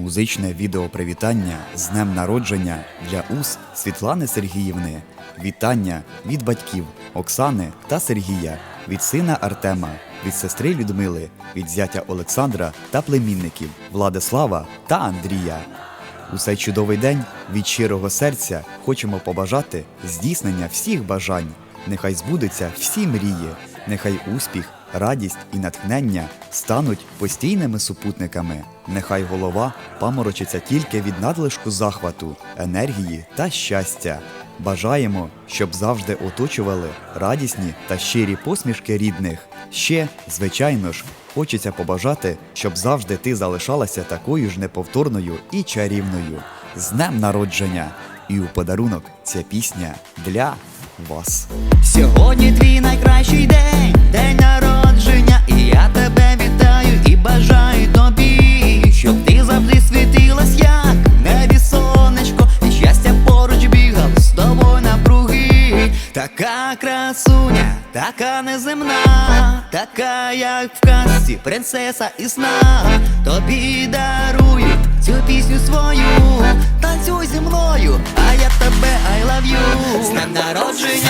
Музичне відеопривітання з днем народження для ус Світлани Сергіївни. Вітання від батьків Оксани та Сергія, від сина Артема, від сестри Людмили, від зятя Олександра та племінників Владислава та Андрія. У цей чудовий день від щирого серця хочемо побажати здійснення всіх бажань. Нехай збудуться всі мрії, нехай успіх, радість і натхнення стануть постійними супутниками. Нехай голова паморочиться тільки від надлишку захвату, енергії та щастя. Бажаємо, щоб завжди оточували радісні та щирі посмішки рідних. Ще, звичайно ж, хочеться побажати, щоб завжди ти залишалася такою ж неповторною і чарівною. З днем народження! І у подарунок ця пісня для вас. Сьогодні твій найкращий день, день народження, і я тебе вітаю і бажаю тобі, щоб ти завжди світилась, як небі сонечко, і щастя поруч бігав з тобою напруги. Така красуня, така неземна, така, як в казці, принцеса і сна. Тобі дарую цю пісню свою, танцюй зі мною, а я тебе I love you З днем народження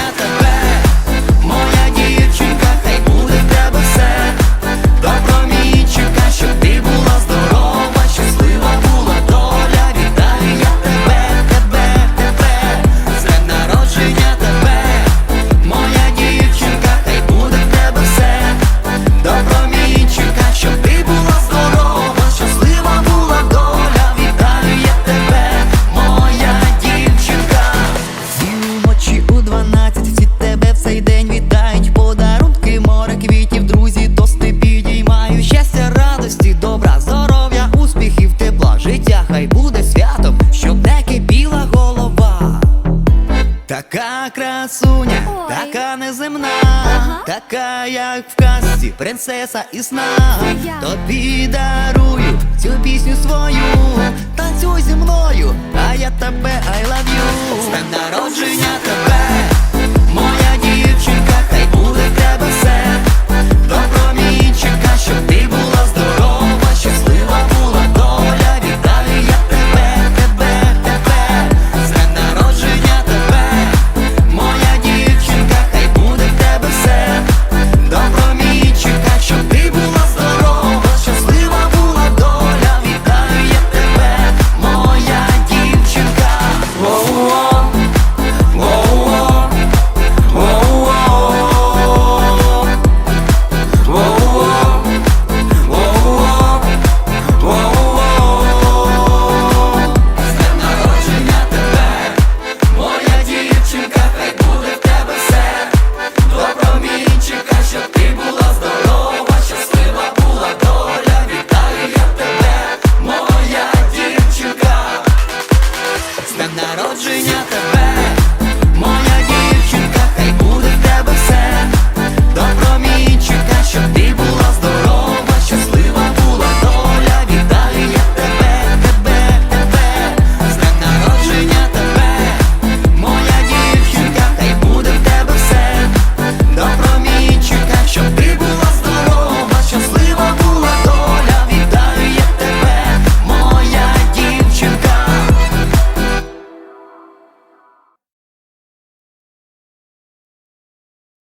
Така красуня, Ой. така неземна, ага. така, як в казці, принцеса і сна. Тобі дарую цю пісню свою, танцюй зі мною, а я тебе I love you З днем народження тебе. народження тебе, моя дівчинка, хай буде в тебе все, Добромінчика, щоб ти була здорова.